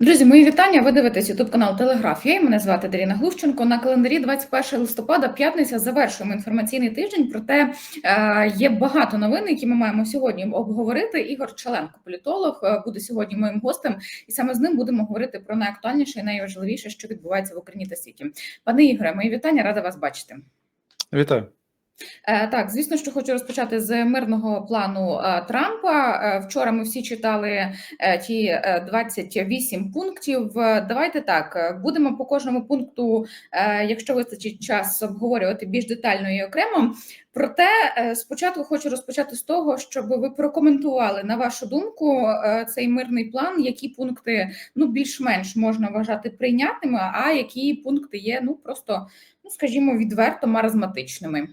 Друзі, мої вітання. Ви дивитесь Ютуб канал Телеграфія. Мене звати Даріна Глущенко. На календарі 21 листопада, п'ятниця. Завершуємо інформаційний тиждень. Проте е, є багато новин, які ми маємо сьогодні обговорити. Ігор Челенко, політолог, е, буде сьогодні моїм гостем, і саме з ним будемо говорити про найактуальніше і найважливіше, що відбувається в Україні та світі. Пане Ігоре, мої вітання, рада вас бачити. Вітаю. Е, Так, звісно, що хочу розпочати з мирного плану е, Трампа. Е, Вчора ми всі читали ті е, 28 пунктів. Давайте так будемо по кожному пункту, якщо вистачить час, обговорювати більш детально і окремо. Проте спочатку хочу розпочати з того, щоб ви прокоментували на вашу думку цей мирний план, які пункти ну більш-менш можна вважати прийнятними, а які пункти є ну просто, ну скажімо, відверто маразматичними.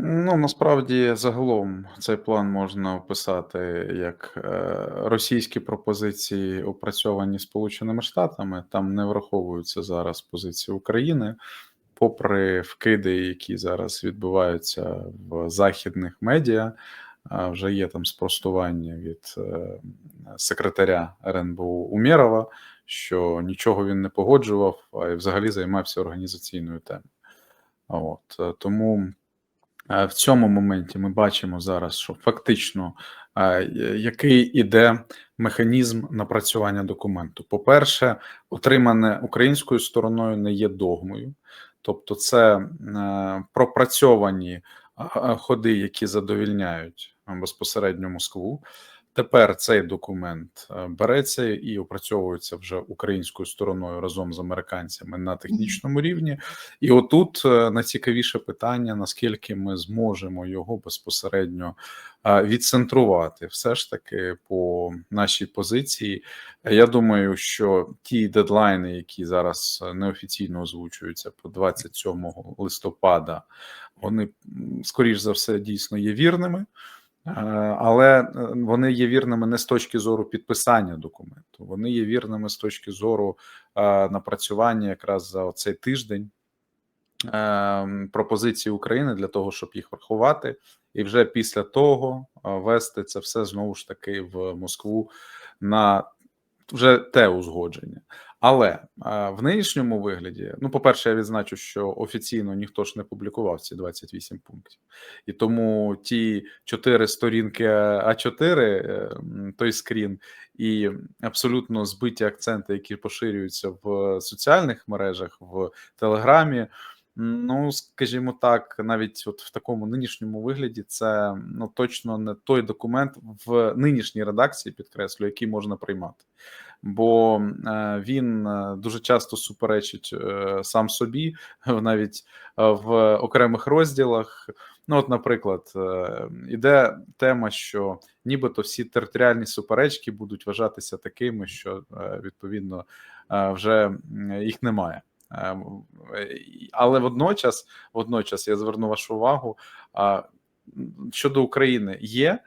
Ну насправді загалом цей план можна описати як е, російські пропозиції, опрацьовані Сполученими Штатами. Там не враховуються зараз позиції України, попри вкиди, які зараз відбуваються в західних медіа. Вже є там спростування від е, секретаря РНБУ Умєрова, що нічого він не погоджував, а й взагалі займався організаційною темою. От е, тому. Е, В цьому моменті ми бачимо зараз, що фактично е, який іде механізм напрацювання документу. По-перше, отримане українською стороною не є догмою, тобто це е, пропрацьовані ходи, які задовільняють безпосередньо Москву. Тепер цей документ е, береться і опрацьовується вже українською стороною разом з американцями на технічному рівні. І отут е, найцікавіше питання: наскільки ми зможемо його безпосередньо е, відцентрувати, все ж таки по нашій позиції. Я думаю, що ті дедлайни, які зараз неофіційно озвучуються по 27 листопада, вони скоріш за все дійсно є вірними. Е, Але е, вони є вірними не з точки зору підписання документу, вони є вірними з точки зору е, напрацювання якраз за цей тиждень е, пропозиції України для того, щоб їх врахувати, і вже після того вести це все знову ж таки в Москву на вже те узгодження. Але е, в нинішньому вигляді, ну, по-перше, я відзначу, що офіційно ніхто ж не публікував ці 28 пунктів, і тому ті чотири сторінки А4, е, той скрін, і абсолютно збиті акценти, які поширюються в соціальних мережах, в Телеграмі. Ну, скажімо так, навіть от в такому нинішньому вигляді, це ну точно не той документ в нинішній редакції, підкреслю, який можна приймати, бо е, він е, дуже часто суперечить е, сам собі, навіть в окремих розділах. Ну, от, наприклад, іде тема, що нібито всі територіальні суперечки будуть вважатися такими, що відповідно вже їх немає. Е, і- Але водночас, водночас я зверну вашу увагу щодо України є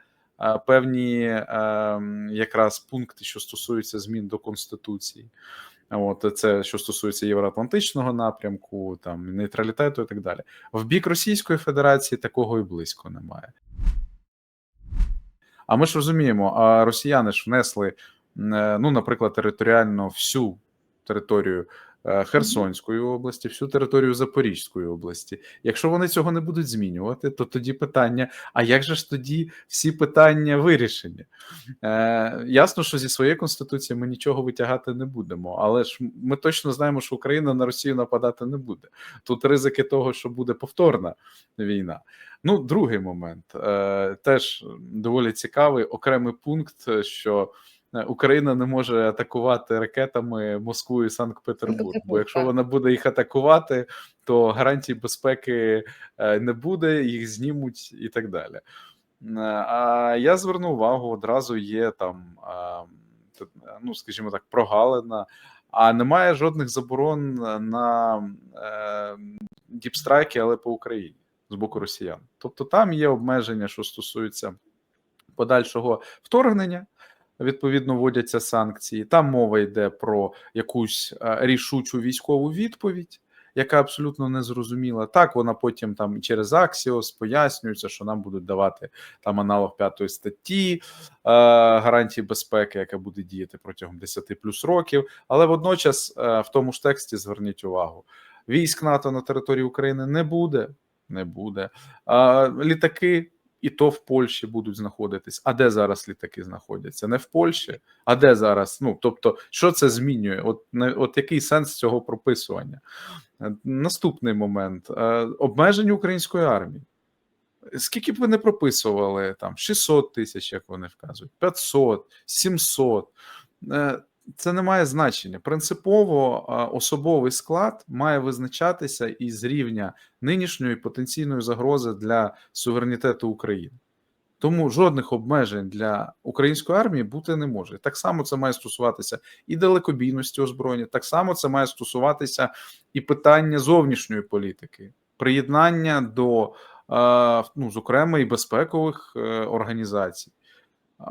певні е, якраз пункти, що стосуються змін до конституції. От це що стосується євроатлантичного напрямку, там нейтралітету і так далі. В бік Російської Федерації такого і близько немає. А ми ж розуміємо, а росіяни ж внесли, е, ну, наприклад, територіально всю територію е, Херсонської області, всю територію Запорізької області. Якщо вони цього не будуть змінювати, то тоді питання: а як же ж тоді всі питання вирішені? Е, ясно, що зі своєї конституції ми нічого витягати не будемо, але ж ми точно знаємо, що Україна на Росію нападати не буде. Тут ризики того, що буде повторна війна. Ну, другий момент е, теж доволі цікавий окремий пункт, е, що е, Україна не може атакувати ракетами Москву і Санкт-Петербург. Бо якщо вона буде їх атакувати, то гарантій безпеки е, не буде, їх знімуть і так далі. Е, А я зверну увагу, одразу є там, ну скажімо так, прогалина, а немає жодних заборон на е, діпстрайки, але по Україні з боку росіян. Тобто там є обмеження, що стосуються подальшого вторгнення. Відповідно, вводяться санкції. Там мова йде про якусь е, рішучу військову відповідь. яка абсолютно не зрозуміла. Так, вона потім там через Аксіос пояснюється, що нам будуть давати там аналог п'ятої статті е, гарантії безпеки, яка буде діяти протягом 10 плюс років. Але водночас е, в тому ж тексті зверніть увагу: військ НАТО на території України не буде. Не буде. Літаки і то в Польщі будуть знаходитись. А де зараз літаки знаходяться? Не в Польщі, а де зараз? Ну тобто, що це змінює? От от який сенс цього прописування? Е, Наступний момент Е, обмеження української армії. Скільки б ви не прописували там 600 тисяч, як вони вказують, 500, 700. Це не має значення. Принципово особовий склад має визначатися із рівня нинішньої потенційної загрози для суверенітету України. Тому жодних обмежень для української армії бути не може. Так само це має стосуватися і далекобійності озброєння, так само це має стосуватися і питання зовнішньої політики, приєднання до, ну, зокрема, і безпекових е, організацій.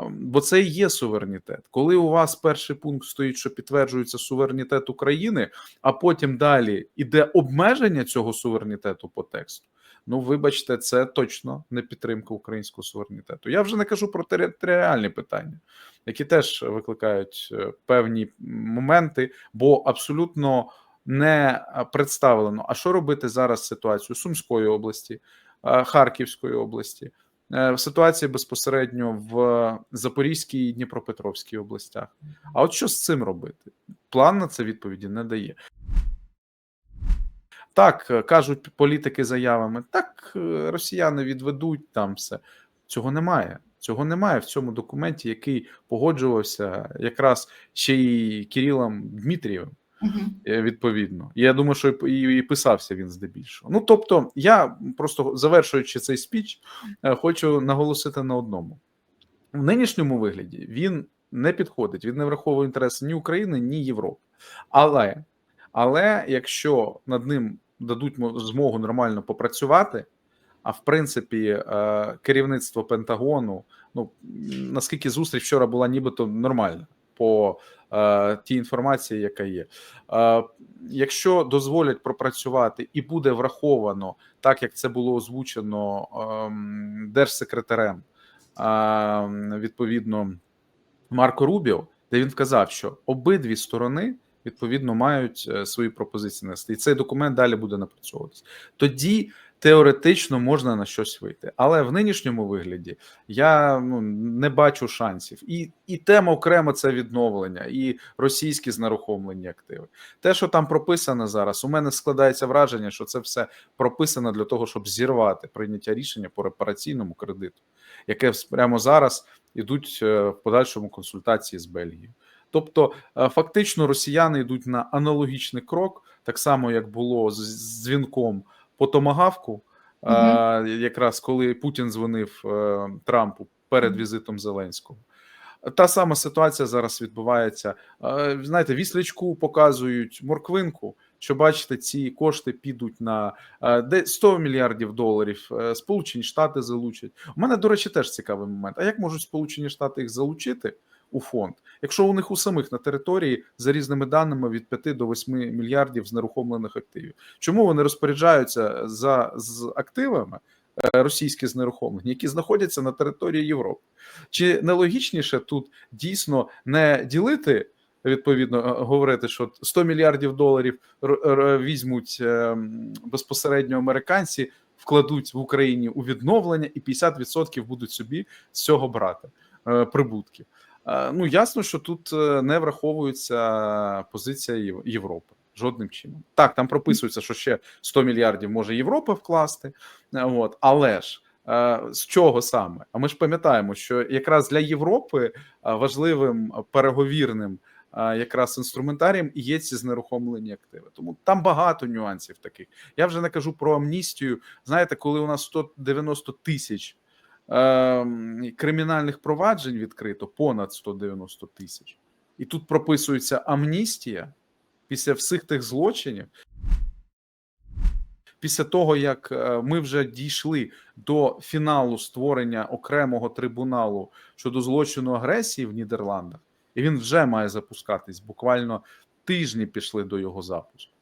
Бо це і є суверенітет. Коли у вас перший пункт стоїть, що підтверджується суверенітет України, а потім далі іде обмеження цього суверенітету по тексту. Ну, вибачте, це точно не підтримка українського суверенітету. Я вже не кажу про територіальні питання, які теж викликають е, певні моменти, бо абсолютно не представлено. А що робити зараз з ситуацією Сумської області, е, Харківської області? Е, в ситуації безпосередньо в Запорізькій і Дніпропетровській областях. А от що з цим робити? План на це відповіді не дає. Так, е, кажуть політики заявами, так е, росіяни відведуть там все. Цього немає. Цього немає в цьому документі, який погоджувався якраз ще й Кирилом Дмитрієвим. Е, відповідно. Я думаю, що і, і, писався він здебільшого. Ну тобто, я просто завершуючи цей спіч, е, хочу наголосити на одному: в нинішньому вигляді він не підходить, він не враховує інтереси ні України, ні Європи. Але, але якщо над ним дадуть змогу нормально попрацювати. А в принципі, е, керівництво Пентагону, ну наскільки зустріч вчора була нібито нормальна по тій інформації, яка є. Е, Якщо дозволять пропрацювати і буде враховано, так як це було озвучено ем, держсекретарем, е, відповідно Марко Рубіо, де він вказав, що обидві сторони відповідно мають е, свої пропозиції нести, і цей документ далі буде напрацьовуватися. Тоді теоретично можна на щось вийти, але в нинішньому вигляді я ну не бачу шансів. І і тема окремо це відновлення, і російські знерухомлені активи. Те, що там прописано зараз, у мене складається враження, що це все прописано для того, щоб зірвати прийняття рішення по репараційному кредиту, яке прямо зараз ідуть е, в подальшому консультації з Бельгією. Тобто, е, фактично, росіяни йдуть на аналогічний крок, так само як було з з дзвінком по томагавку, е, якраз коли Путін дзвонив е, Трампу перед візитом Зеленського. Та сама ситуація зараз відбувається. Е, Знаєте, віслячку показують морквинку, що бачите, ці кошти підуть на е, де 100 мільярдів доларів. е, Сполучені Штати залучать. У мене, до речі, теж цікавий момент. А як можуть Сполучені Штати їх залучити у фонд, якщо у них у самих на території за різними даними від 5 до 8 мільярдів знерухомлених активів? Чому вони розпоряджаються за з активами? е, Російські знерухомлені, які знаходяться на території Європи, чи нелогічніше тут дійсно не ділити відповідно е, говорити, що 100 мільярдів доларів візьмуть е, безпосередньо американці, вкладуть в Україні у відновлення, і 50% будуть собі з цього брати е, прибутки. Е, Ну ясно, що тут е, не враховується позиція Єв- Європи. Жодним чином. Так, там прописується, що ще 100 мільярдів може Європа вкласти, е, от, але ж з чого саме? А ми ж пам'ятаємо, що якраз для Європи важливим переговірним якраз інструментарієм є ці знерухомлені активи. Тому там багато нюансів таких. Я вже не кажу про амністію. Знаєте, коли у нас 190 тисяч кримінальних проваджень відкрито, понад 190 тисяч, і тут прописується амністія після всіх тих злочинів. Після того, як е, ми вже дійшли до фіналу створення окремого трибуналу щодо злочину агресії в Нідерландах, і він вже має запускатись. Буквально тижні пішли до його запуску.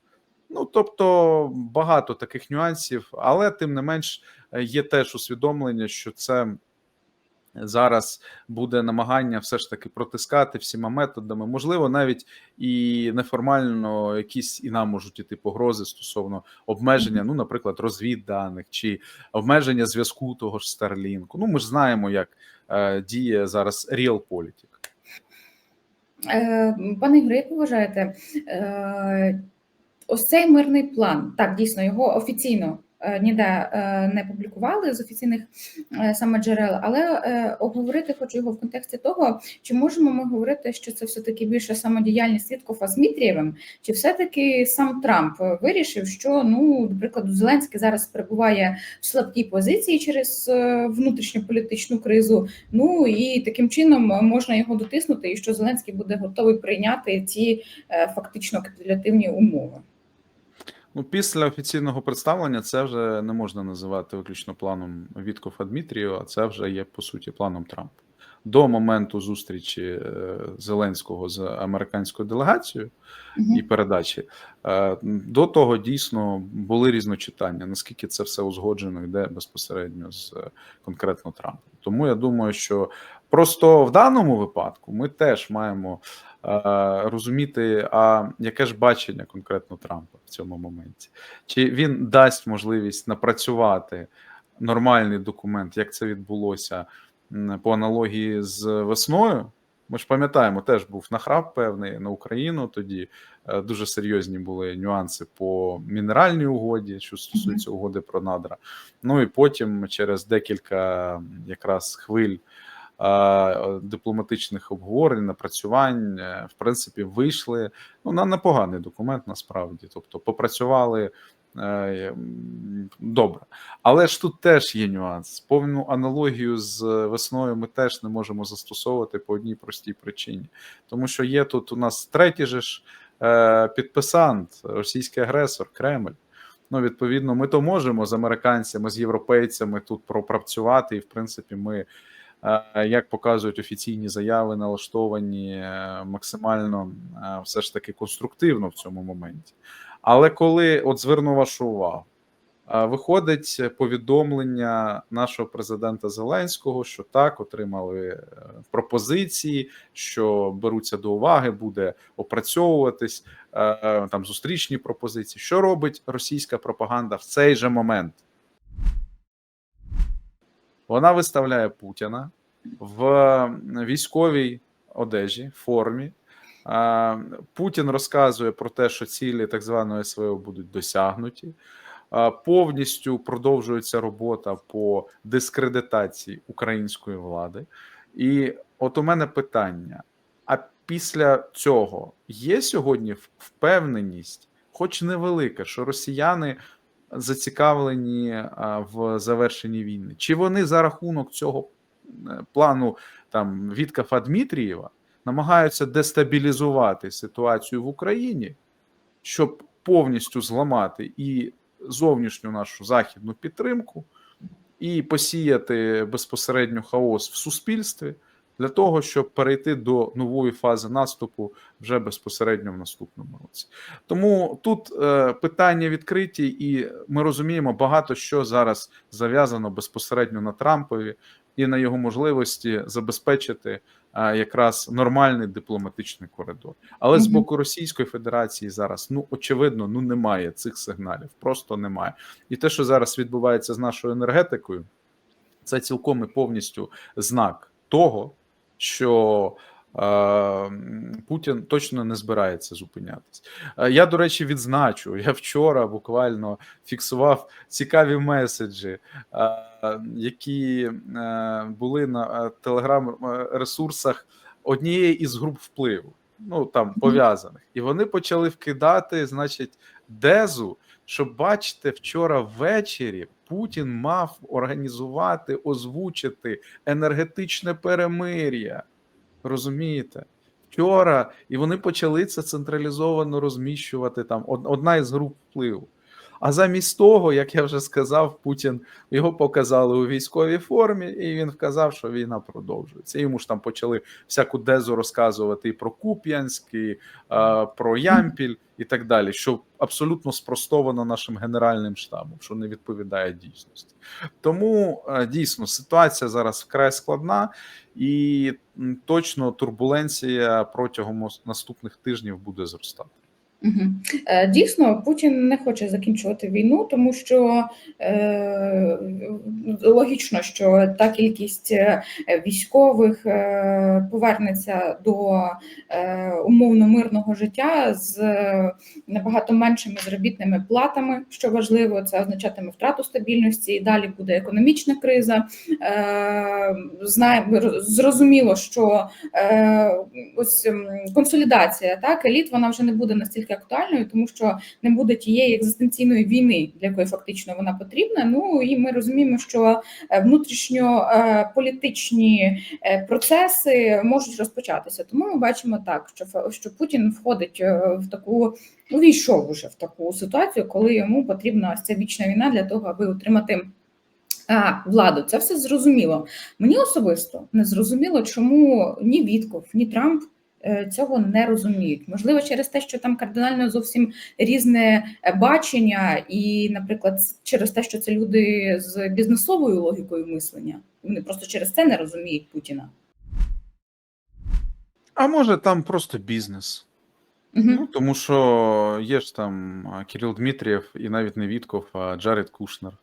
Ну тобто багато таких нюансів, але тим не менш е, є теж усвідомлення, що це зараз буде намагання все ж таки протискати всіма методами. Можливо, навіть і неформально якісь і нам можуть іти погрози стосовно обмеження, ну, наприклад, розвідданих чи обмеження зв'язку того ж Starlink. Ну, ми ж знаємо, як е, діє зараз Realpolitik. Е, Пане як ви вважаєте, е, ось цей мирний план, так, дійсно, його офіційно е, ніде е, не публікували з офіційних е, саме джерел, але обговорити хочу його в контексті того, чи можемо ми говорити, що це все-таки більше самодіяльність Віткофа з Дмитрієвим, чи все-таки сам Трамп вирішив, що, ну, до прикладу, Зеленський зараз перебуває в слабкій позиції через е, внутрішньополітичну кризу, Ну і таким чином можна його дотиснути, і що Зеленський буде готовий прийняти ці фактично капітулятивні умови. Ну, після офіційного представлення це вже не можна називати виключно планом Віткофа Дмитрієва, а це вже є по суті планом Трампа. До моменту зустрічі е, Зеленського з американською делегацією Мгм. і передачі е, до того дійсно були різночитання, наскільки це все узгоджено йде безпосередньо з е, конкретно Трампом. Тому я думаю, що просто в даному випадку ми теж маємо е, розуміти, а яке ж бачення конкретно Трампа в цьому моменті, чи він дасть можливість напрацювати нормальний документ, як це відбулося по аналогії з весною. Ми ж пам'ятаємо, теж був нахрап певний на Україну. Тоді е, дуже серйозні були нюанси по мінеральній угоді, що стосується угоди про надра. Ну і потім, через декілька якраз хвиль дипломатичних обговорень, напрацювань, е, в принципі, вийшли ну, на непоганий документ насправді. Тобто, попрацювали е, добре. Але ж тут теж є нюанс. Повну аналогію з весною ми теж не можемо застосовувати по одній простій причині, тому що є тут у нас третій же ж е, підписант, російський агресор, Кремль. Ну, відповідно, ми то можемо з американцями, з європейцями тут пропрацювати, і в принципі, ми, е, як показують офіційні заяви, налаштовані е, максимально е, все ж таки конструктивно в цьому моменті. Але коли от зверну вашу увагу. Виходить повідомлення нашого президента Зеленського, що так отримали е, пропозиції, що беруться до уваги, буде опрацьовуватись е, е, там зустрічні пропозиції. Що робить російська пропаганда в цей же момент? Вона виставляє Путіна в військовій одежі, формі. Путін розказує про те, що цілі так званої СВО будуть досягнуті. Повністю продовжується робота по дискредитації української влади. І от у мене питання: а після цього є сьогодні впевненість, хоч невелика, що росіяни зацікавлені в завершенні війни? Чи вони за рахунок цього е, плану там Віткафа Дмитрієва намагаються дестабілізувати ситуацію в Україні, щоб повністю зламати і зовнішню нашу західну підтримку, і посіяти безпосередньо хаос в суспільстві для того, щоб перейти до нової фази наступу вже безпосередньо в наступному році. Тому тут е, питання відкриті, і ми розуміємо багато що зараз зав'язано безпосередньо на Трампові і на його можливості забезпечити а, якраз нормальний дипломатичний коридор. Але з боку Російської Федерації зараз ну очевидно ну немає цих сигналів, просто немає. І те, що зараз відбувається з нашою енергетикою, це цілком і повністю знак того, що е, Путін точно не збирається зупинятись. Е, Я, до речі, відзначу. Я вчора буквально фіксував цікаві меседжі, е, які е, були на телеграм-ресурсах однієї із груп впливу. Ну там пов'язаних, і вони почали вкидати, значить, дезу. Щоб бачите, вчора ввечері Путін мав організувати, озвучити енергетичне перемир'я. Розумієте? Вчора, і вони почали це централізовано розміщувати там одна із груп впливу. А замість того, як я вже сказав, Путін його показали у військовій формі, і він вказав, що війна продовжується. Йому ж там почали всяку дезу розказувати і про Куп'янськ, і е, про Ямпіль і так далі, що абсолютно спростовано нашим генеральним штабом, що не відповідає дійсності. Тому е, дійсно ситуація зараз вкрай складна, і точно турбуленція протягом наступних тижнів буде зростати. Е, Дійсно, Путін не хоче закінчувати війну, тому що е, логічно, що та кількість е, військових е, повернеться до е, умовно мирного життя з набагато меншими заробітними платами, що важливо, це означатиме втрату стабільності. І далі буде економічна криза. Е, Знаємо зрозуміло, що е, ось консолідація так еліт вона вже не буде настільки актуальною, тому що не буде тієї екзистенційної війни, для якої фактично вона потрібна. Ну і ми розуміємо, що е, внутрішньополітичні е, процеси можуть розпочатися. Тому ми бачимо так, що що Путін входить е, в таку увійшов уже в таку ситуацію, коли йому потрібна ось ця вічна війна для того, аби отримати. Владу, це все зрозуміло. Мені особисто не зрозуміло, чому ні Вітков, ні Трамп е, цього не розуміють. Можливо, через те, що там кардинально зовсім різне е, бачення, і, наприклад, через те, що це люди з бізнесовою логікою мислення. Вони просто через це не розуміють Путіна. А може там просто бізнес. Угу. Ну, тому що є ж там Кирил Дмитрієв і навіть не Вітков, а Джаред Кушнер.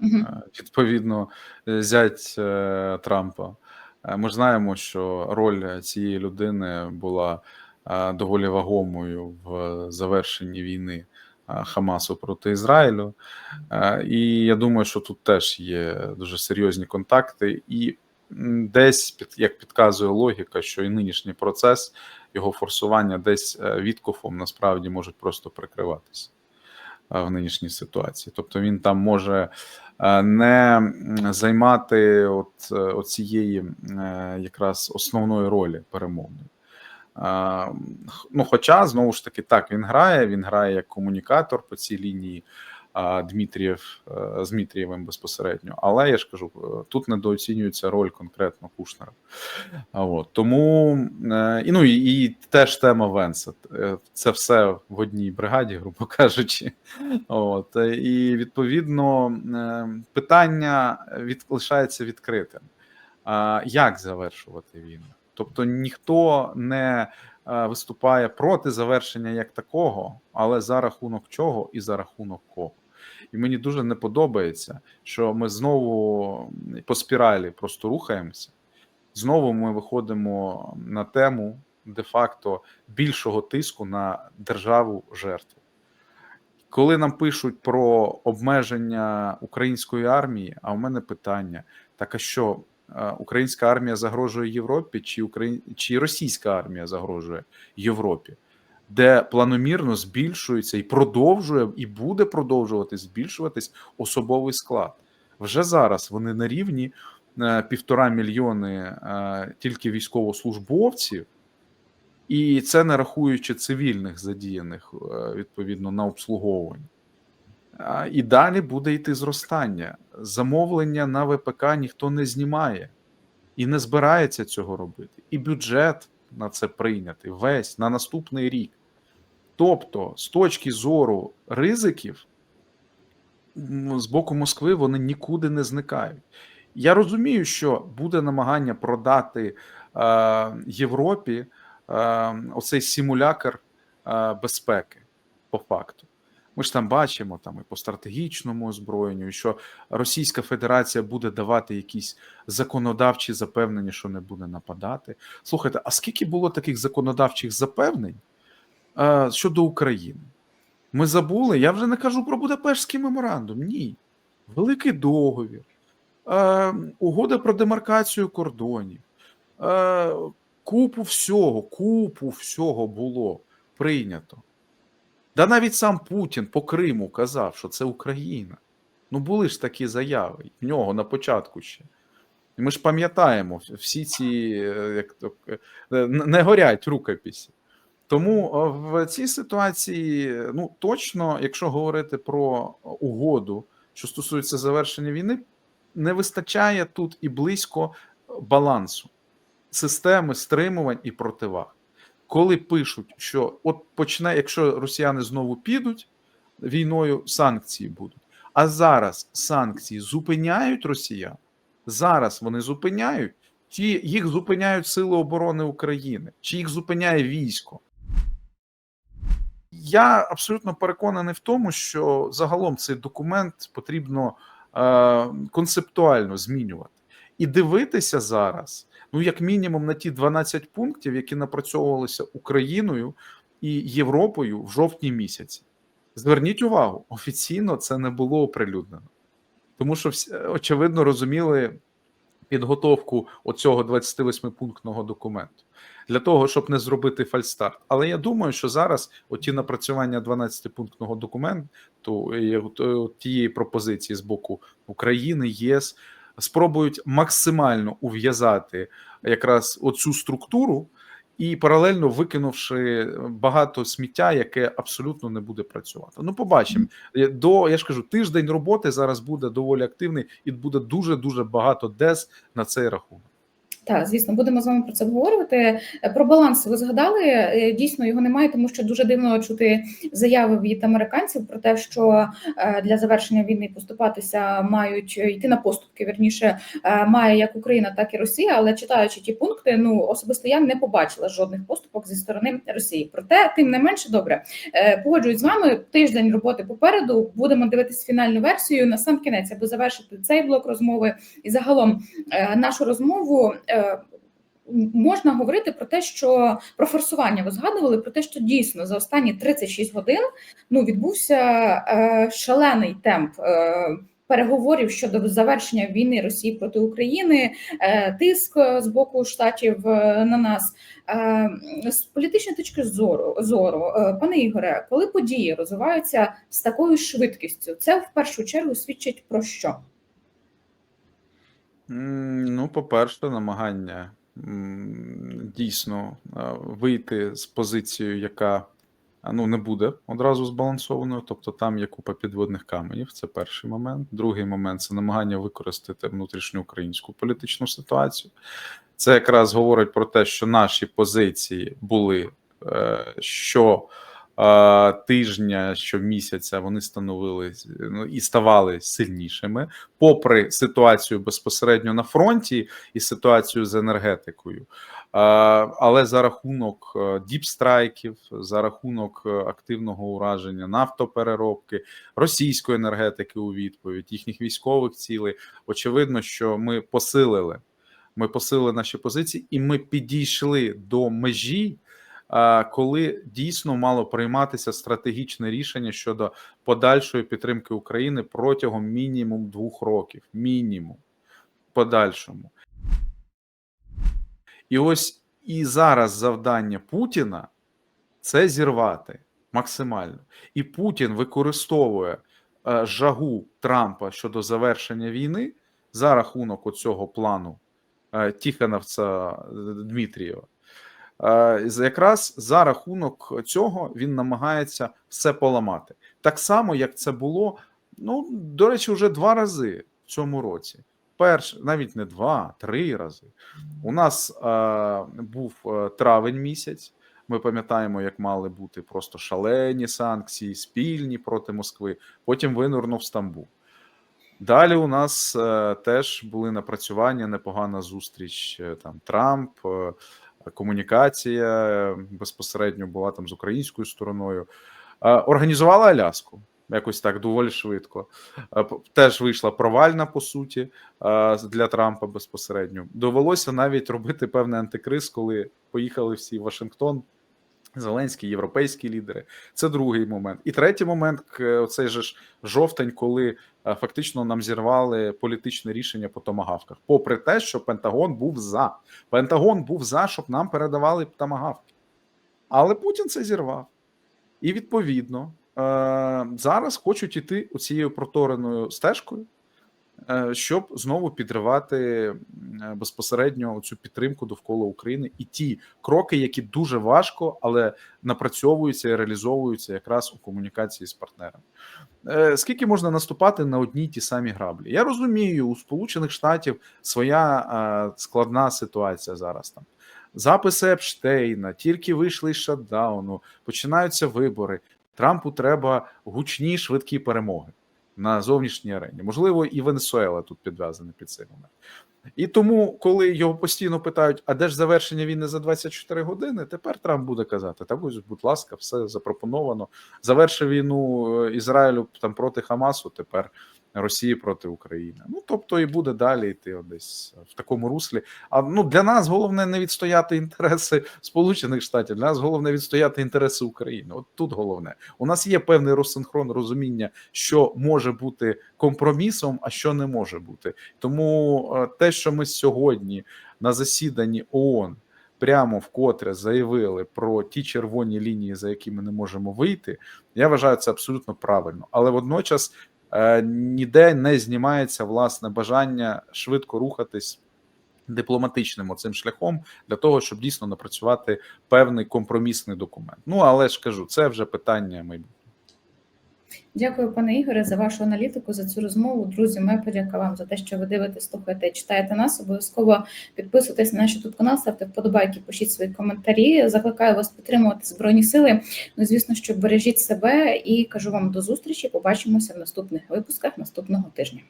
Угу. Е, відповідно, е, зять е, Трампа. Е, Ми знаємо, що роль цієї людини була е, доволі вагомою в завершенні війни е, Хамасу проти Ізраїлю. І я думаю, що тут теж є дуже серйозні контакти, і десь як підказує логіка, що і нинішній процес його форсування десь відкуфом насправді можуть просто прикриватися в нинішній ситуації. Тобто він там може е, не займати от, е, оцієї е, якраз основної ролі перемовної. Ну, хоча знову ж таки так він грає, він грає як комунікатор по цій лінії Дмитрієв е, з Дмитрієвим безпосередньо. Але я ж кажу, е, тут недооцінюється роль конкретно Кушнера. От тому е, і ну і, теж тема Венса. Це все в одній бригаді, грубо кажучи. От і відповідно питання від лишається відкритим. Як завершувати війну? Тобто ніхто не виступає проти завершення як такого, але за рахунок чого і за рахунок кого. І мені дуже не подобається, що ми знову по спіралі просто рухаємося. Знову ми виходимо на тему де-факто більшого тиску на державу жертву. Коли нам пишуть про обмеження української армії, а в мене питання: так а що е, українська армія загрожує Європі, чи Україн... чи російська армія загрожує Європі, де планомірно збільшується і продовжує, і буде продовжувати збільшуватись особовий склад. Вже зараз вони на рівні е, півтора мільйони е, тільки військовослужбовців, і це не рахуючи цивільних задіяних е, відповідно на обслуговування. І далі буде йти зростання. Замовлення на ВПК ніхто не знімає і не збирається цього робити. І бюджет на це прийнятий весь на наступний рік. Тобто, з точки зору ризиків, з боку Москви вони нікуди не зникають. Я розумію, що буде намагання продати е, Європі е, оцей симулякр е, безпеки по факту. Ми ж там бачимо там і по стратегічному озброєнню, що Російська Федерація буде давати якісь законодавчі запевнення, що не буде нападати. Слухайте, а скільки було таких законодавчих запевнень щодо України? Ми забули. Я вже не кажу про Будапештський меморандум. Ні. Великий договір, е, угода про демаркацію кордонів, е, купу всього, купу всього було прийнято. Да навіть сам Путін по Криму казав, що це Україна. Ну, були ж такі заяви в нього на початку ще. Ми ж пам'ятаємо всі ці, е, як то, е, не горять рукописи. Тому е, в цій ситуації, ну точно, якщо говорити про угоду, що стосується завершення війни, не вистачає тут і близько балансу системи стримувань і противаг. Коли пишуть, що от почне, якщо росіяни знову підуть війною, санкції будуть. А зараз санкції зупиняють росіян. Зараз вони зупиняють, чи їх зупиняють Сили оборони України, чи їх зупиняє військо. Я абсолютно переконаний в тому, що загалом цей документ потрібно е, концептуально змінювати. І дивитися зараз, ну як мінімум, на ті 12 пунктів, які напрацьовувалися Україною і Європою в жовтні місяці. Зверніть увагу, офіційно це не було оприлюднено, тому що всі, очевидно розуміли підготовку оцього 28-пунктного документу для того, щоб не зробити фальстарт. Але я думаю, що зараз оті напрацювання 12-пунктного документу от- от тієї пропозиції з боку України, ЄС спробують максимально ув'язати якраз оцю структуру. І паралельно викинувши багато сміття, яке абсолютно не буде працювати. Ну, побачимо. Е, До я ж кажу, тиждень роботи зараз буде доволі активний, і буде дуже дуже багато дез на цей рахунок. Так, звісно, будемо з вами про це обговорювати. Е, Про баланс ви згадали. Е, Дійсно, його немає, тому що дуже дивно чути заяви від американців про те, що е, для завершення війни поступатися мають йти на поступки. Вірніше е, має як Україна, так і Росія. Але читаючи ті пункти, ну особисто я не побачила жодних поступок зі сторони Росії. Проте, тим не менше, добре погоджуюсь з вами. Тиждень роботи попереду. Будемо дивитись фінальну версію на сам кінець, аби завершити цей блок розмови і загалом нашу розмову. Е, Можна говорити про те, що про форсування ви згадували про те, що дійсно за останні 36 годин ну відбувся е, шалений темп е, переговорів щодо завершення війни Росії проти України, е, тиск з боку штатів е, на нас. Е, з політичної точки зору зору, е, пане Ігоре, коли події розвиваються з такою швидкістю, це в першу чергу свідчить про що? Ну, по-перше, намагання дійсно е, вийти з позицією, яка ну, не буде одразу збалансованою, тобто там є купа підводних каменів. Це перший момент. Другий момент це намагання використати внутрішньоукраїнську політичну ситуацію. Це якраз говорить про те, що наші позиції були е, що е, тижня, щомісяця вони становили ну, і ставали сильнішими, попри ситуацію безпосередньо на фронті і ситуацію з енергетикою. Але за рахунок е, діпстрайків, за рахунок е, активного ураження нафтопереробки, російської енергетики у відповідь, їхніх військових цілей, очевидно, що ми посилили. Ми посилили наші позиції, і ми підійшли до межі, коли дійсно мало прийматися стратегічне рішення щодо подальшої підтримки України протягом мінімум двох років. Мінімум подальшому. І ось і зараз завдання Путіна це зірвати максимально. І Путін використовує е, жагу Трампа щодо завершення війни за рахунок оцього плану е, Тихоновця е, Дмитрієва. Е, Якраз за рахунок цього він намагається все поламати. Так само, як це було, ну, до речі, вже два рази в цьому році. Перш, навіть не два, три рази. У нас е, був е, травень місяць. Ми пам'ятаємо, як мали бути просто шалені санкції, спільні проти Москви. Потім винурнув Стамбул. Далі у нас е, теж були напрацювання, непогана зустріч е, там Трамп, е, комунікація безпосередньо була там з українською стороною. Організувала Аляску якось так доволі швидко. Теж вийшла провальна по суті для Трампа безпосередньо. Довелося навіть робити певний антикриз, коли поїхали всі в Вашингтон. Зеленські, європейські лідери. Це другий момент. І третій момент оцей же ж жовтень, коли е, фактично нам зірвали політичне рішення по томагавках. Попри те, що Пентагон був за. Пентагон був за, щоб нам передавали томагавки. Але Путін це зірвав. І відповідно е, зараз хочуть іти цією протореною стежкою. Е, щоб знову підривати е, безпосередньо цю підтримку довкола України і ті кроки, які дуже важко, але напрацьовуються і реалізовуються якраз у комунікації з партнерами. Е, Скільки можна наступати на одні ті самі граблі? Я розумію, у Сполучених Штатів своя складна ситуація зараз там. Записи Епштейна, тільки вийшли з шатдауну, починаються вибори. Трампу треба гучні швидкі перемоги на зовнішній арені. Можливо, і Венесуела тут підв'язана під цей момент. І тому, коли його постійно питають, а де ж завершення війни за 24 години, тепер Трамп буде казати: та ось, будь ласка, все запропоновано. Завершив війну е, Ізраїлю там проти Хамасу, тепер Росії проти України. Ну тобто і буде далі йти десь в такому руслі. А ну для нас головне не відстояти інтереси Сполучених Штатів. Для нас головне відстояти інтереси України. От тут головне. У нас є певний розсинхрон розуміння, що може бути компромісом, а що не може бути. Тому е, те, що ми сьогодні на засіданні ООН прямо вкотре заявили про ті червоні лінії, за які ми не можемо вийти, я вважаю це абсолютно правильно. Але водночас е, ніде не знімається власне бажання швидко рухатись. Дипломатичним оцим шляхом для того, щоб дійсно напрацювати певний компромісний документ. Ну але ж кажу, це вже питання майбутнього. Дякую, пане Ігоре, за вашу аналітику, за цю розмову. Друзі, моя подяка вам за те, що ви дивитесь, слухаєте, читаєте нас. Обов'язково підписуйтесь на наш YouTube канал, ставте вподобайки, пишіть свої коментарі. Закликаю вас підтримувати збройні сили. Ну, звісно, що бережіть себе і кажу вам до зустрічі. Побачимося в наступних випусках наступного тижня.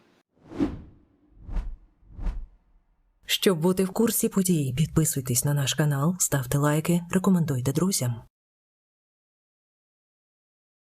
Щоб бути в курсі подій, підписуйтесь на наш канал, ставте лайки, рекомендуйте друзям.